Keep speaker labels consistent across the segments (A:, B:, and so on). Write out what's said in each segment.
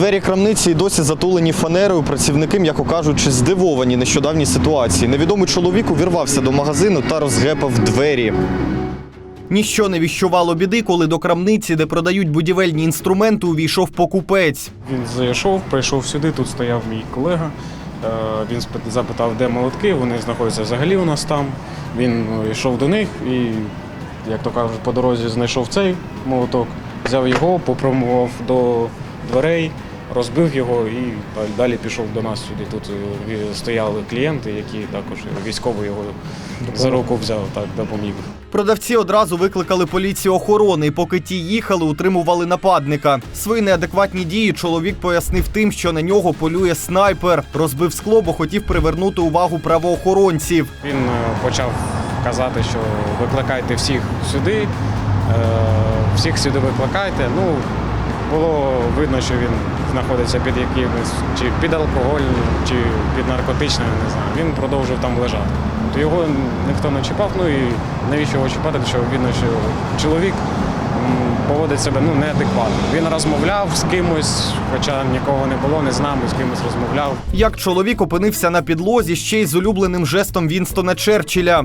A: Двері крамниці й досі затулені фанерою. Працівники, м'яко кажучи, здивовані нещодавній ситуації. Невідомий чоловік увірвався до магазину та розгепав двері. Ніщо не віщувало біди, коли до крамниці, де продають будівельні інструменти, увійшов покупець.
B: Він зайшов, прийшов сюди, тут стояв мій колега. Е, Він запитав, де молотки, вони знаходяться взагалі у нас там. Він ну, йшов до них і, як то кажуть, по дорозі знайшов цей молоток, взяв його, попромував до дверей, розбив його і далі- пішов до нас сюди. Тут е, стояли клієнти, які також військовий його за руку взяв, так допоміг.
A: Продавці одразу викликали поліцію охорони, і поки ті їхали, утримували нападника. Свої неадекватні дії чоловік пояснив тим, що на нього полює снайпер. Розбив скло, бо хотів привернути увагу правоохоронців.
B: Він е, почав казати, що викликайте всіх сюди, е, всіх сюди викликайте. Ну, було видно, що він знаходиться під якимось, чи під алкоголь, чи під наркотичним, не знаю. Він продовжив там лежати. То його ніхто не чіпав, ну і навіщо його чіпати, що видно, що чоловік поводить себе ну, неадекватно. Він розмовляв з кимось, хоча нікого не було, не з нами, з кимось розмовляв.
A: Як чоловік опинився на підлозі ще й з улюбленим жестом Вінстона Черчилля.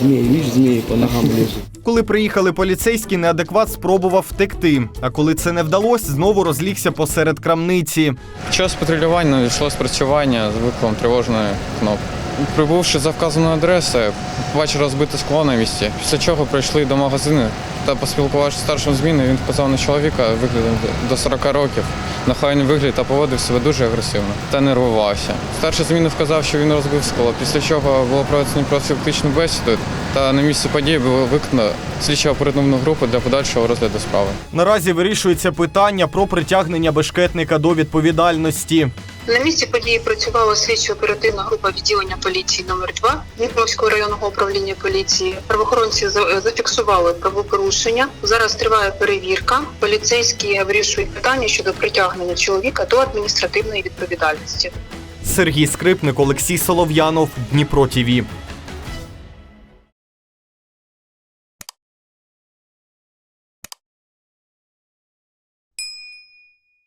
C: Змеи, видишь, змеи по ногам лезут.
A: Коли приїхали поліцейські, неадекват спробував втекти. А коли це не вдалося, знову розлігся посеред крамниці.
D: Під час патрулювання надійшло спрацювання з викликом тривожної кнопки. Прибувши за вказаною адресою, побачив розбите скло на місці, після чого прийшли до магазину та поспілкувавшись з старшим зміною, він вказав на чоловіка виглядом до 40 років, нахайний вигляд та поводив себе дуже агресивно та нервувався. Старший зміни вказав, що він розбив скло, після чого було проведено профілактичну бесіду та на місці події було виконано слідчо оперативну групу для подальшого розгляду справи.
A: Наразі вирішується питання про притягнення бешкетника до відповідальності.
E: На місці події працювала слідчо-оперативна група відділення поліції номер 2 Дніпровського районного управління поліції. Правоохоронці зафіксували правопорушення. Зараз триває перевірка. Поліцейські вирішують питання щодо притягнення чоловіка до адміністративної відповідальності.
A: Сергій Скрипник, Олексій Солов'янов, Дніпро ТІВІ.